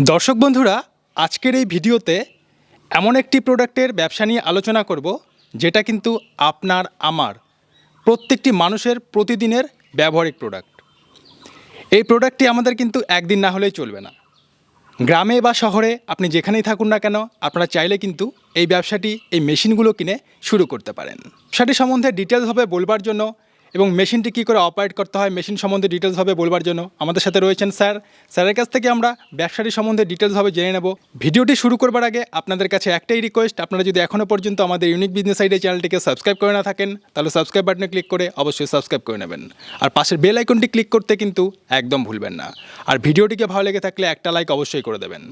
দর্শক বন্ধুরা, আজকের এই ভিডিওতে এমন একটি প্রোডাক্টের ব্যবসা নিয়ে আলোচনা করব, যেটা কিন্তু আপনার, আমার, প্রত্যেকটি মানুষের প্রতিদিনের ব্যবহারিক প্রোডাক্ট। এই প্রোডাক্টটি আমাদের কিন্তু একদিন না হলেই চলবে না। গ্রামে বা শহরে আপনি যেখানেই থাকুন না কেন, আপনারা চাইলে কিন্তু এই ব্যবসাটি, এই মেশিনগুলো কিনে শুরু করতে পারেন। ব্যবসাটি সম্বন্ধে ডিটেলসভাবে বলবার জন্য এবং মেশিনটি কী করে অপারেট করতে হয়, মেশিন সম্বন্ধে ডিটেলসভাবে বলবার জন্য। আমাদের সাথে রয়েছেন স্যার। স্যারের কাছ থেকে আমরা ব্যবসাটি সম্বন্ধে ডিটেলসভাবে জেনে নেব। ভিডিওটি শুরু করবার আগে আপনাদের কাছে একটাই রিকোয়েস্ট আপনারা যদি এখনও পর্যন্ত আমাদের ইউনিক বিজনেস আইডিয়া চ্যানেলটিকে সাবস্ক্রাইব করে না থাকেন, তাহলে সাবস্ক্রাইব বাটনে ক্লিক করে অবশ্যই সাবস্ক্রাইব করে নেবেন। আর পাশের বেল আইকনটি ক্লিক করতে কিন্তু একদম ভুলবেন না। আর ভিডিওটিকে ভালো লেগে থাকলে একটা লাইক অবশ্যই করে দেবেন।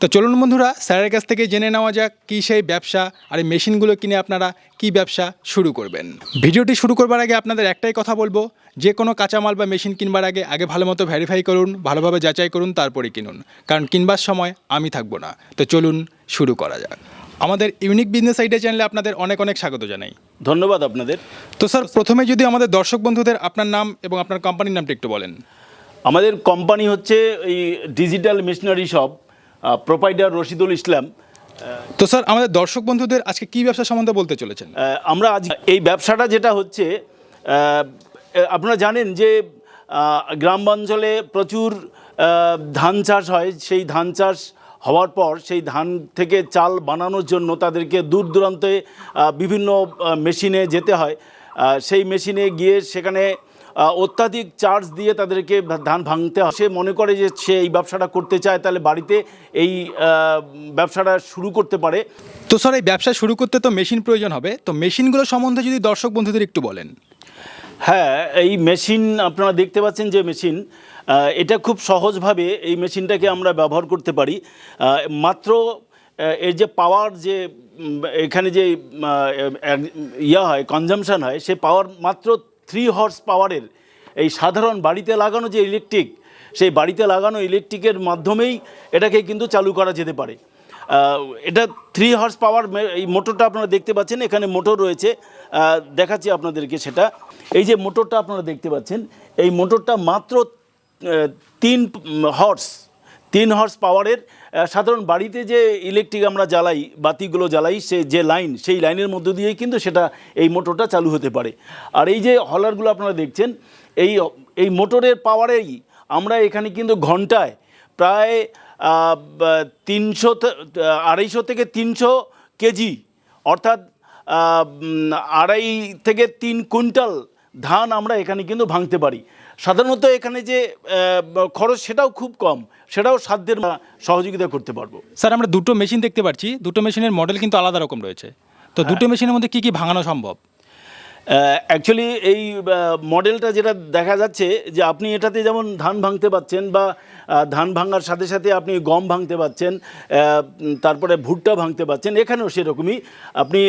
তো চলুন বন্ধুরা স্যারের কাছ থেকে জেনে নেওয়া যাক কী সেই ব্যবসা আর এই মেশিনগুলো কিনে আপনারা কি ব্যবসা শুরু করবেন। ভিডিওটি শুরু করবার আগে আপনাদের একটাই কথা বলব যে কোনো কাঁচামাল বা মেশিন কিনবার আগে আগে ভালো মতো ভেরিফাই করুন ভালোভাবে যাচাই করুন তারপরে কিনুন। কারণ কিনবার সময় আমি থাকব না। তো চলুন শুরু করা যাক। আমাদের ইউনিক বিজনেস আইডিয়া চ্যানেলে আপনাদের অনেক অনেক স্বাগত জানাই। ধন্যবাদ আপনাদের। তো স্যার প্রথমে যদি আমাদের দর্শক বন্ধুদের আপনার নাম এবং আপনার কোম্পানির নামটা একটু বলেন। আমাদের কোম্পানি হচ্ছে এই digital machinery shop proprietor Rashidul Islam তো স্যার আমাদের দর্শক বন্ধুদের আজকে কী ব্যবসা সম্বন্ধে বলতে চলেছেন? আমরা আজ এই ব্যবসাটা যেটা হচ্ছে আপনারা জানেন যে গ্রামাঞ্চলে প্রচুর ধান চাষ হয়। সেই ধান চাষ হওয়ার পর সেই ধান থেকে চাল বানানোর জন্য তাদেরকে দূর দূরান্তে বিভিন্ন মেশিনে যেতে হয়। সেই মেশিনে গিয়ে সেখানে অত্যাধিক চার্জ দিয়ে তাদেরকে ধান ভাঙতে হয়। সে মনে করে যে সে এই ব্যবসাটা করতে চায় তাহলে বাড়িতে এই ব্যবসাটা শুরু করতে পারে। তো স্যার এই ব্যবসা শুরু করতে তো মেশিন প্রয়োজন হবে। তো মেশিনগুলো সম্বন্ধে যদি দর্শক বন্ধুদের একটু বলেন। হ্যাঁ এই মেশিন আপনারা দেখতে পাচ্ছেন যে মেশিন এটা খুব সহজভাবে এই মেশিনটাকে আমরা ব্যবহার করতে পারি। মাত্র এর যে পাওয়ার যে এখানে যে ইয়া হয় কনজামশান হয় সে পাওয়ার মাত্র থ্রি হর্স পাওয়ারের এই সাধারণ বাড়িতে লাগানো যে ইলেকট্রিক সেই বাড়িতে লাগানো ইলেকট্রিকের মাধ্যমেই এটাকে কিন্তু চালু করা যেতে পারে। এটা থ্রি হর্স পাওয়ার এই মোটরটা আপনারা দেখতে পাচ্ছেন, এখানে মোটর রয়েছে। দেখাচ্ছি আপনাদেরকে সেটা। এই যে মোটরটা আপনারা দেখতে পাচ্ছেন, এই মোটরটা মাত্র তিন হর্স তিন হর্স পাওয়ারের সাধারণ বাড়িতে যে ইলেকট্রিক আমরা জ্বালাই, বাতিগুলো জ্বালাই, সে যে লাইন সেই লাইনের মধ্য দিয়েই কিন্তু সেটা এই মোটরটা চালু হতে পারে। আর এই যে হলারগুলো আপনারা দেখছেন, এই এই মোটরের পাওয়ারেই আমরা এখানে কিন্তু ঘন্টায় প্রায় তিনশো আড়াইশো থেকে তিনশো কেজি, অর্থাৎ আড়াই থেকে তিন কুইন্টাল ধান আমরা এখানে কিন্তু ভাঙতে পারি। সাধারণত এখানে যে খরচ সেটাও খুব কম। সেটাও সাধ্যের সহযোগিতা করতে পারব। স্যার আমরা দুটো মেশিন দেখতে পাচ্ছি। দুটো মেশিনের মডেল কিন্তু আলাদা রকম রয়েছে। তো দুটো মেশিনের মধ্যে কি কি ভাঙানো সম্ভব? অ্যাকচুয়ালি এই মডেলটা যেটা দেখা যাচ্ছে যে আপনি এটাতে যেমন ধান ভাঙতে পাচ্ছেন বা ধান ভাঙার সাথে সাথে আপনি গম ভাঙতে পাচ্ছেন তারপরে ভুট্টা ভাঙতে পাচ্ছেন, এখানেও সেরকমই। আপনি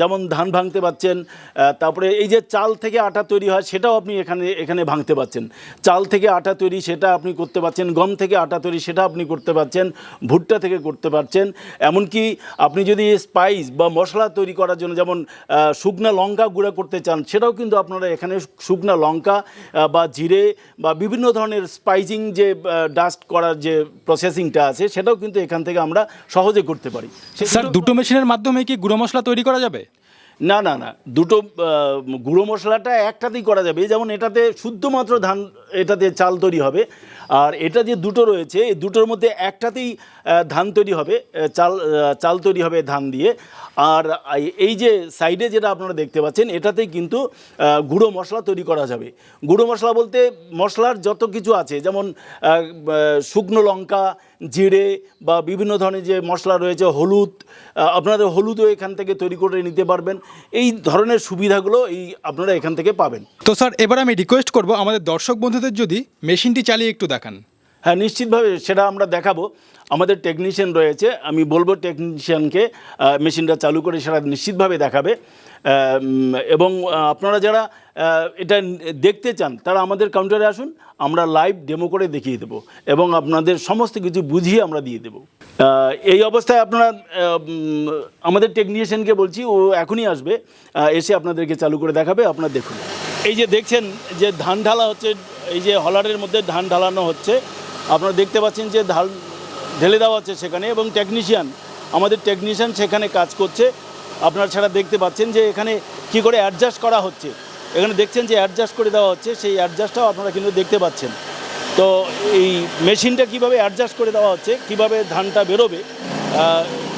যেমন ধান ভাঙতে পাচ্ছেন তারপরে এই যে চাল থেকে আটা তৈরি হয়, সেটাও আপনি এখানে এখানে ভাঙতে পাচ্ছেন। চাল থেকে আটা তৈরি, সেটা আপনি করতে পাচ্ছেন, গম থেকে আটা তৈরি, সেটা আপনি করতে পাচ্ছেন, ভুট্টা থেকে করতে পারছেন এমনকি আপনি যদি স্পাইস বা মশলা তৈরি করার জন্য, যেমন শুকনা লঙ্কা গুঁড়া করতে চান সেটাও কিন্তু আপনারা এখানে শুকনা লঙ্কা বা জিরে বা বিভিন্ন ধরনের স্পাইসিং যে ডাস্ট করার যে প্রসেসিংটা আছে সেটাও কিন্তু এখান থেকে আমরা সহজে করতে পারি। স্যার দুটো মেশিনের মাধ্যমে কি গুঁড়ো মশলা তৈরি করা যাবে? না না না দুটো গুঁড়ো মশলাটা একটাতেই করা যাবে। যেমন এটাতে শুদ্ধমাত্র ধান এটাতে চাল তৈরি হবে। আর এটা যে দুটো রয়েছে এই দুটোর মধ্যে একটাতেই ধান তৈরি হবে চাল চাল তৈরি হবে ধান দিয়ে। আর এই- যে সাইডে যেটা আপনারা দেখতে পাচ্ছেন এটাতেই কিন্তু গুঁড়ো মশলা তৈরি করা যাবে। গুঁড়ো মশলা বলতে মশলার যত কিছু আছে যেমন শুকনো লঙ্কা জিরে বা বিভিন্ন ধরনের যে মশলা রয়েছে হলুদ আপনারা হলুদও এখান থেকে তৈরি করে নিতে পারবেন। এই ধরনের সুবিধাগুলো এই আপনারা এখান থেকে পাবেন। তো স্যার এবার আমি রিকোয়েস্ট করব আমাদের দর্শক বন্ধুদের যদি মেশিনটি চালিয়ে একটু দেখান। হ্যাঁ নিশ্চিতভাবে সেটা আমরা দেখাবো। আমাদের টেকনিশিয়ান রয়েছে, আমি বলব টেকনিশিয়ানকে মেশিনটা চালু করে সেটা নিশ্চিতভাবে দেখাবে। এবং আপনারা যারা এটা দেখতে চান, তারা আমাদের কাউন্টারে আসুন, আমরা লাইভ ডেমো করে দেখিয়ে দেবো এবং আপনাদের সমস্ত কিছু বুঝিয়ে আমরা দিয়ে দেবো। এই অবস্থায় আপনারা আমাদের টেকনিশিয়ানকে বলছি, ও এখনই আসবে এসে আপনাদেরকে চালু করে দেখাবে, আপনারা দেখুন। এই যে দেখছেন যে ধান ঢালা হচ্ছে, এই যে হলারের মধ্যে ধান ঢালানো হচ্ছে, আপনারা দেখতে পাচ্ছেন যে ধান ঢেলে দেওয়া হচ্ছে সেখানে এবং টেকনিশিয়ান আমাদের টেকনিশিয়ান সেখানে কাজ করছে। আপনারা ছাড়া দেখতে পাচ্ছেন যে এখানে কি করে অ্যাডজাস্ট করা হচ্ছে। এখানে দেখছেন যে অ্যাডজাস্ট করে দেওয়া হচ্ছে, সেই অ্যাডজাস্টটাও আপনারা কিন্তু দেখতে পাচ্ছেন। তো এই মেশিনটা কীভাবে অ্যাডজাস্ট করে দেওয়া হচ্ছে, কীভাবে ধানটা বেরোবে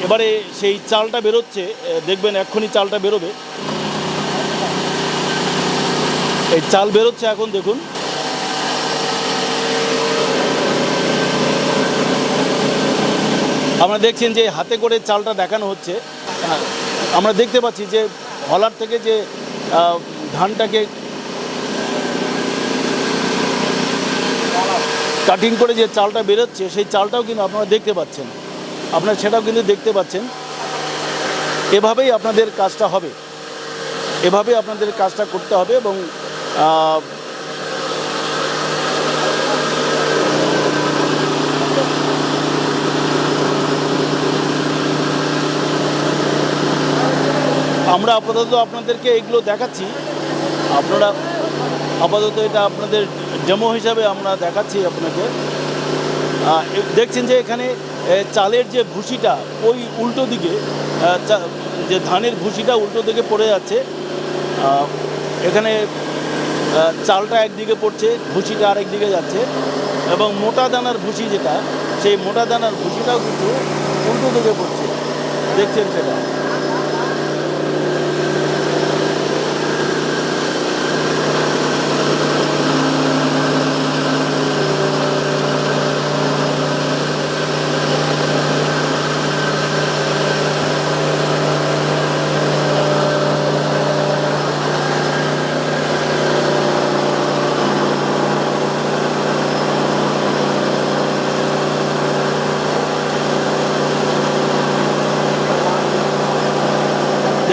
এবারে সেই চালটা বেরোচ্ছে দেখবেন এক্ষুনি চালটা বেরোবে। এই চাল বেরোচ্ছে এখন, দেখুন। আপনারা দেখছেন যে হাতে করে চালটা দেখানো হচ্ছে। আহ, আমরা দেখতে পাচ্ছি যে হলার থেকে যে ধানটাকে কাটিং করে যে চালটা বেরোচ্ছে সেই চালটাও কিন্তু আপনারা দেখতে পাচ্ছেন। আপনারা সেটাও কিন্তু দেখতে পাচ্ছেন। এভাবেই আপনাদের কাজটা হবে। এভাবে আপনাদের কাজটা করতে হবে এবং আমরা আপাতত আপনাদেরকে এগুলো দেখাচ্ছি। আপনারা আপাতত এটা আপনাদের ডেমো হিসাবে আমরা দেখাচ্ছি আপনাকে। দেখছেন যে এখানে চালের যে ভুসিটা, ওই উল্টো দিকে যে ধানের ভুসিটা উল্টো দিকে পড়ে যাচ্ছে। এখানে চালটা একদিকে পড়ছে, ভুসিটা আরেক দিকে যাচ্ছে এবং মোটা দানার ভুসি যেটা, সেই মোটা দানার ভুসিটাও কিন্তু উল্টো দিকে পড়ছে। দেখছেন সেটা?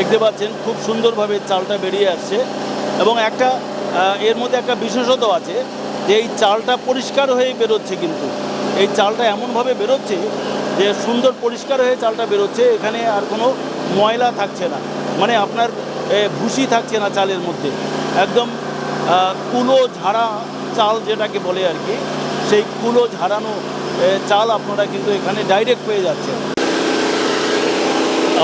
দেখতে পাচ্ছেন, খুব সুন্দরভাবে চালটা বেরিয়ে আসছে। এবং একটা এর মধ্যে একটা বিশেষত আছে যে এই চালটা পরিষ্কার হয়ে বেরোচ্ছে কিন্তু। এই চালটা এমনভাবে বেরোচ্ছে যে সুন্দর পরিষ্কার হয়ে চালটা বেরোচ্ছে, এখানে আর কোনো ময়লা থাকছে না। মানে আপনার ভুসি থাকছে না চালের মধ্যে। একদম কুলো ঝাড়া চাল যেটাকে বলে আর কি, সেই কুলো ঝাড়ানো চাল আপনারা কিন্তু এখানে ডাইরেক্ট পেয়ে যাচ্ছেন।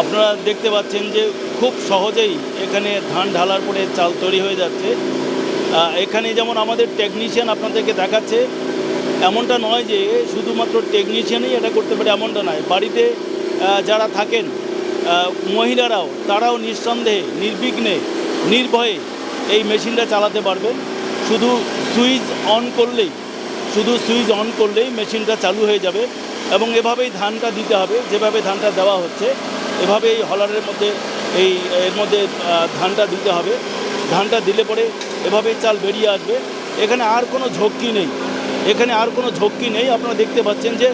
আপনারা দেখতে পাচ্ছেন যে খুব সহজেই এখানে ধান ঢালার পরে চাল তৈরি হয়ে যাচ্ছে। এখানে যেমন আমাদের টেকনিশিয়ান আপনাদেরকে দেখাচ্ছে, এমনটা নয় যে শুধুমাত্র টেকনিশিয়ানই এটা করতে পারে, এমনটা নয়। বাড়িতে যারা থাকেন মহিলারাও, তারাও নিঃসন্দেহে, নির্বিঘ্নে, নির্ভয়ে এই মেশিনটা চালাতে পারবেন। শুধু সুইচ অন করলেই, শুধু সুইচ অন করলেই মেশিনটা চালু হয়ে যাবে এবং এভাবেই ধানটা দিতে হবে। যেভাবে ধানটা দেওয়া হচ্ছে এভাবে এই হলারের মধ্যে এই, এর মধ্যে ধানটা দিতে হবে। ধানটা দিলে পরে এভাবেই চাল বেরিয়ে আসবে। এখানে আর কোনো ঝক্কি নেই। এখানে আর কোনো ঝক্কি নেই। আপনারা দেখতে পাচ্ছেন যে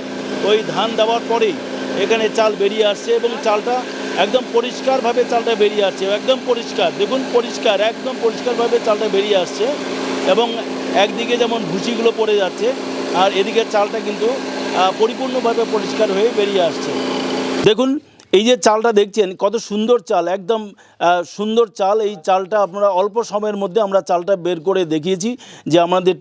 ওই ধান দেওয়ার পরেই এখানে চাল বেরিয়ে আসছে এবং চালটা একদম পরিষ্কারভাবে চালটা বেরিয়ে আসছে। একদম পরিষ্কার। দেখুন, পরিষ্কার, একদম পরিষ্কারভাবে চালটা বেরিয়ে আসছে এবং একদিকে যেমন ভুসিগুলো পড়ে যাচ্ছে, আর এদিকে চালটা কিন্তু পরিপূর্ণভাবে পরিষ্কার হয়ে বেরিয়ে আসছে। দেখুন এই যে চালটা দেখছেন, কত সুন্দর চাল, একদম সুন্দর চাল। এই চালটা আপনারা অল্প সময়ের মধ্যে আমরা চালটা বের করে দেখিয়েছি, যে আমাদের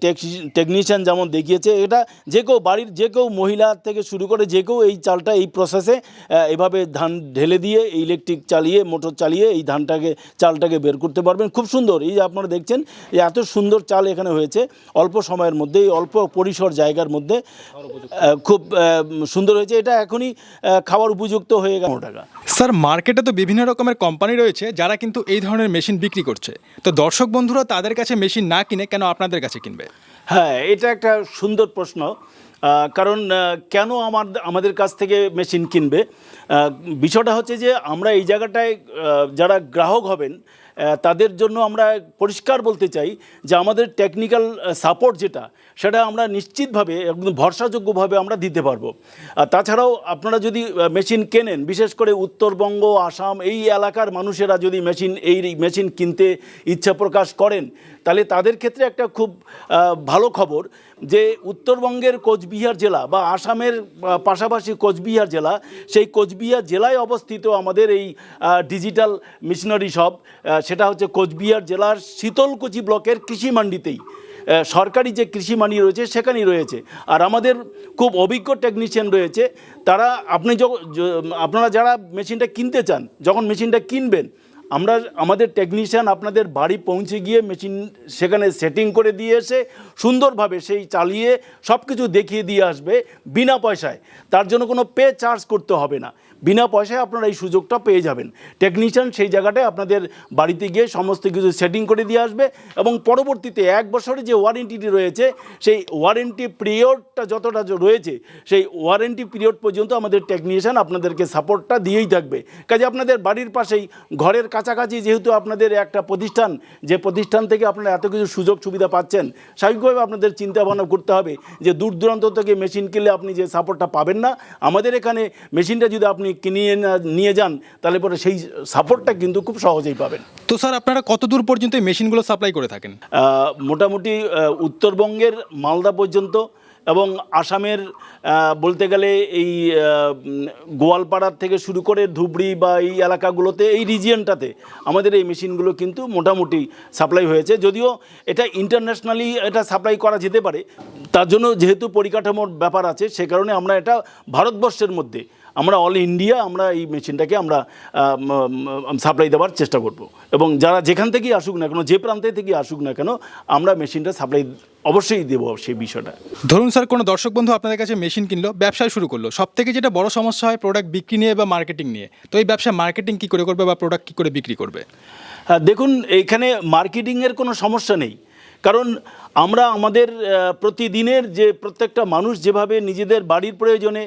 টেকনিশিয়ান যেমন দেখিয়েছে, এটা যে কেউ বাড়ির যে কেউ মহিলা থেকে শুরু করে যে কেউ এই চালটা এই প্রসেসে এভাবে ধান ঢেলে দিয়ে ইলেকট্রিক চালিয়ে মোটর চালিয়ে এই ধানটাকে, চালটাকে বের করতে পারবেন। খুব সুন্দর। এই যে আপনারা দেখছেন যে এত সুন্দর চাল এখানে হয়েছে, অল্প সময়ের মধ্যে, এই অল্প পরিসর জায়গার মধ্যে খুব সুন্দর হয়েছে। এটা এখনই খাওয়ার উপযুক্ত হয়ে গেল। টাকা। স্যার, মার্কেটে তো বিভিন্ন রকমের কোম্পানি রয়েছে যারা কিন্তু এই ধরনের মেশিন বিক্রি করছে। তো দর্শক বন্ধুরা, তাদের কাছে মেশিন না কিনে কেন আপনাদের কাছে কিনবে? হ্যাঁ এটা একটা সুন্দর প্রশ্ন। কারণ কেন আমার, আমাদের কাছ থেকে মেশিন কিনবে? বিষয়টা হচ্ছে যে আমরা এই জায়গাটায় যারা গ্রাহক হবেন তাদের জন্য আমরা পরিষ্কার বলতে চাই যে আমাদের টেকনিক্যাল সাপোর্ট যেটা, সেটা আমরা নিশ্চিতভাবে, একদম ভরসাযোগ্যভাবে আমরা দিতে পারব। তাছাড়াও আপনারা যদি মেশিন কেনেন, বিশেষ করে উত্তরবঙ্গ, আসাম, এই এলাকার মানুষেরা যদি মেশিন এই মেশিন কিনতে ইচ্ছা প্রকাশ করেন তাহলে তাদের ক্ষেত্রে একটা খুব ভালো খবর যে উত্তরবঙ্গের কোচবিহার জেলা বা আসামের পাশাপাশি কোচবিহার জেলা, সেই কোচবিহার জেলায় অবস্থিত আমাদের এই ডিজিটাল মিশনারি শপ সেটা হচ্ছে কোচবিহার জেলার শীতলকুচি ব্লকের কৃষি মান্ডিতেই সরকারি যে কৃষি মানি রয়েছে সেখানেই রয়েছে। আর আমাদের খুব অভিজ্ঞ টেকনিশিয়ান রয়েছে, তারা আপনি আপনারা যারা মেশিনটা কিনতে চান, যখন মেশিনটা কিনবেন আমরা আমাদের টেকনিশিয়ান আপনাদের বাড়ি পৌঁছে গিয়ে মেশিন সেখানে সেটিং করে দিয়ে এসে সুন্দরভাবে সেই চালিয়ে সব কিছু দেখিয়ে দিয়ে আসবে বিনা পয়সায়। তার জন্য কোনো পে চার্জ করতে হবে না। বিনা পয়সায় আপনারা এই সুযোগটা পেয়ে যাবেন। টেকনিশিয়ান সেই জায়গাটায় আপনাদের বাড়িতে গিয়ে সমস্ত কিছু সেটিং করে দিয়ে আসবে এবং পরবর্তীতে এক বছরের যে ওয়ারেন্টিটি রয়েছে, সেই ওয়ারেন্টি পিরিয়ডটা যতটা রয়েছে, সেই ওয়ারেন্টি পিরিয়ড পর্যন্ত আমাদের টেকনিশিয়ান আপনাদেরকে সাপোর্টটা দিয়েই থাকবে। কাজে আপনাদের বাড়ির পাশেই, ঘরের কাছাকাছি যেহেতু আপনাদের একটা প্রতিষ্ঠান, যে প্রতিষ্ঠান থেকে আপনারা এত কিছু সুযোগ সুবিধা পাচ্ছেন, স্বাভাবিকভাবে আপনাদের চিন্তা ভাবনা করতে হবে যে দূর দূরান্ত থেকে মেশিন কিনলে আপনি যে সাপোর্টটা পাবেন না, আমাদের এখানে মেশিনটা যদি আপনি কিনিয়ে না- নিয়ে যান তাহলে পরে সেই সাপোর্টটা কিন্তু খুব সহজেই পাবেন। তো স্যার আপনারা কত দূর পর্যন্ত এই মেশিনগুলো সাপ্লাই করে থাকেন? মোটামুটি উত্তরবঙ্গের মালদা পর্যন্ত এবং আসামের বলতে গেলে এই গোয়ালপাড়ার থেকে শুরু করে ধুবড়ি বা এই এলাকাগুলোতে এই রিজিয়নটাতে আমাদের এই মেশিনগুলো কিন্তু মোটামুটি সাপ্লাই হয়েছে। যদিও এটা ইন্টারন্যাশনালি এটা সাপ্লাই করা যেতে পারে তার জন্য যেহেতু পরিকাঠামোর ব্যাপার আছে সে কারণে আমরা এটা ভারতবর্ষের মধ্যে আমরা অল ইন্ডিয়া আমরা এই মেশিনটাকে আমরা সাপ্লাই দেওয়ার চেষ্টা করব। এবং যারা যেখান থেকেই আসুক না কেন যে প্রান্তে থেকেই আসুক না কেন আমরা মেশিনটা সাপ্লাই অবশ্যই দেবো সেই বিষয়টা। ধরুন স্যার কোনো দর্শক বন্ধু আপনাদের কাছে মেশিন কিনলো ব্যবসা শুরু করল। সব থেকে যেটা বড় সমস্যা হয় প্রোডাক্ট বিক্রি নিয়ে বা মার্কেটিং নিয়ে। তো এই ব্যবসা মার্কেটিং কী করে করবে বা প্রোডাক্ট কী করে বিক্রি করবে? হ্যাঁ দেখুন এইখানে মার্কেটিংয়ের কোনো সমস্যা নেই। কারণ আমরা আমাদের প্রতিদিনের যে প্রত্যেকটা মানুষ যেভাবে নিজেদের বাড়ির প্রয়োজনে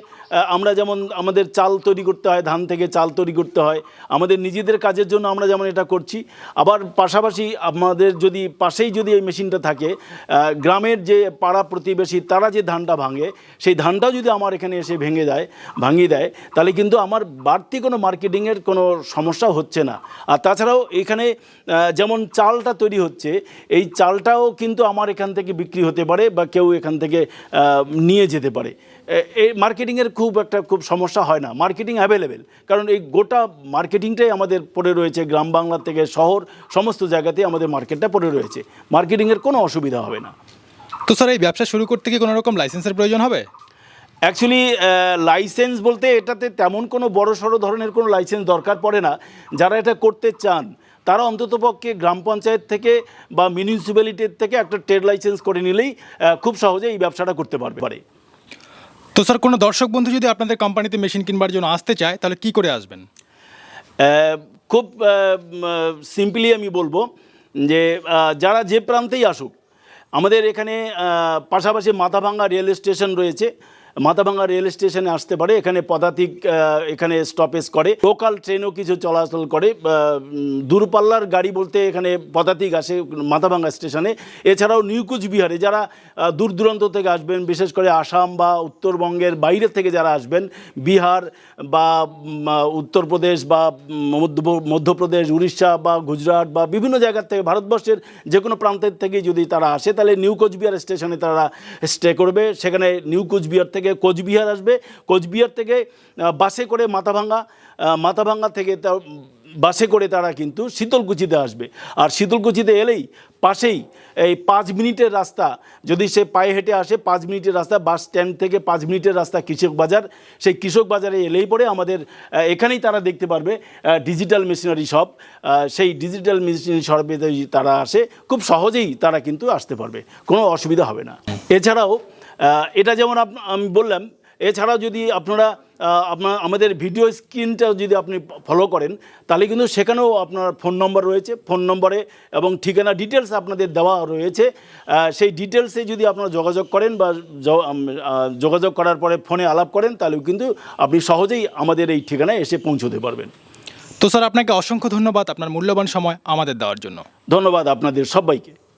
আমরা যেমন আমাদের চাল তৈরি করতে হয়, ধান থেকে চাল তৈরি করতে হয়, আমাদের নিজেদের কাজের জন্য আমরা যেমন এটা করছি। আবার পাশাপাশি আমাদের যদি পাশেই যদি এই মেশিনটা থাকে গ্রামের যে পাড়া প্রতিবেশী, তারা যে ধানটা ভাঙে, সেই ধানটাও যদি আমার এখানে এসে ভেঙে যায়, ভাঙিয়ে দেয়, তাহলে কিন্তু আমার বাড়তি কোনো মার্কেটিংয়ের কোনো সমস্যা হচ্ছে না। আর তাছাড়াও এখানে যেমন চালটা তৈরি হচ্ছে, এই চালটাও কিন্তু আমার এখান থেকে বিক্রি হতে পারে বা কেউ এখান থেকে নিয়ে যেতে পারে। এই মার্কেটিংয়ের খুব একটা খুব সমস্যা হয় না। মার্কেটিং অ্যাভেলেবেল কারণ এই গোটা মার্কেটিংটাই আমাদের পড়ে রয়েছে গ্রাম বাংলা থেকে শহর সমস্ত জায়গাতেই আমাদের মার্কেটটা পড়ে রয়েছে। মার্কেটিংয়ের কোনো অসুবিধা হবে না। তো স্যার এই ব্যবসা শুরু করতে কি কোনো রকম লাইসেন্সের প্রয়োজন হবে? অ্যাকচুয়ালি লাইসেন্স বলতে এটাতে তেমন কোনো বড় সড়ো ধরনের কোনো লাইসেন্স দরকার পড়ে না। যারা এটা করতে চান তারা অন্ততপক্ষে গ্রাম পঞ্চায়েত থেকে বা মিউনিসিপ্যালিটির থেকে একটা ট্রেড লাইসেন্স করে নিলেই খুব সহজে এই ব্যবসাটা করতে পারবে। পারে। তো স্যার কোনো দর্শক বন্ধু যদি আপনাদের কোম্পানিতে মেশিন কিনবার জন্য আসতে চায় তাহলে কি করে আসবেন? খুব সিম্পলি আমি বলব যে যারা যে প্রান্তেই আসুক আমাদের এখানে পাশাপাশি মাথাভাঙ্গা রেল স্টেশন রয়েছে মাথাভাঙ্গা রেল স্টেশনে আসতে পারে, এখানে পদাতিক এখানে স্টপেজ করে। লোকাল ট্রেনও কিছু চলাচল করে দূরপাল্লার গাড়ি বলতে এখানে পদাতিক আসে মাথাভাঙ্গা স্টেশনে। এছাড়াও নিউ কুচবিহারে যারা দূর দূরান্ত থেকে আসবেন, বিশেষ করে আসাম বা উত্তরবঙ্গের বাইরে থেকে যারা আসবেন, বিহার বা উত্তরপ্রদেশ বা মধ্য- মধ্যপ্রদেশ, উড়িষ্যা বা গুজরাট বা বিভিন্ন জায়গার থেকে ভারতবর্ষের যে কোনো প্রান্তের থেকে যদি তারা আসে, তাহলে নিউ কোচবিহার স্টেশনে তারা স্টে করবে। সেখানে নিউ কোচবিহার থেকে কোচবিহার আসবে। কোচবিহার থেকে বাসে করে মাথাভাঙ্গা মাথাভাঙ্গা থেকে তা বাসে করে তারা কিন্তু শীতলকুচিতে আসবে। আর শীতলকুচিতে এলেই পাশেই এই পাঁচ মিনিটের রাস্তা, যদি সে পায়ে হেঁটে আসে, পাঁচ মিনিটের রাস্তা, বাস স্ট্যান্ড থেকে পাঁচ মিনিটের রাস্তা কৃষক বাজার। সেই কৃষক বাজারে এলেই পরে আমাদের এখানেই তারা দেখতে পারবে ডিজিটাল মেশিনারি শপ সেই ডিজিটাল মেশিনারি শপে তারা আসে, খুব সহজেই তারা কিন্তু আসতে পারবে, কোনো অসুবিধা হবে না। এছাড়াও এটা যেমন আপ- আমি বললাম এছাড়াও যদি আপনারা আপনার আমাদের ভিডিও স্ক্রিনটা যদি আপনি ফলো করেন তাহলে কিন্তু সেখানেও আপনার ফোন নম্বর রয়েছে। ফোন নম্বরে এবং ঠিকানা ডিটেলস আপনাদের দেওয়া রয়েছে। সেই ডিটেলসে যদি আপনারা যোগাযোগ করেন বা যোগাযোগ করার পরে ফোনে আলাপ করেন তাহলেও কিন্তু আপনি সহজেই আমাদের এই ঠিকানায় এসে পৌঁছতে পারবেন। তো স্যার আপনাকে অসংখ্য ধন্যবাদ আপনার মূল্যবান সময় আমাদের দেওয়ার জন্য। ধন্যবাদ আপনাদের সবাইকে।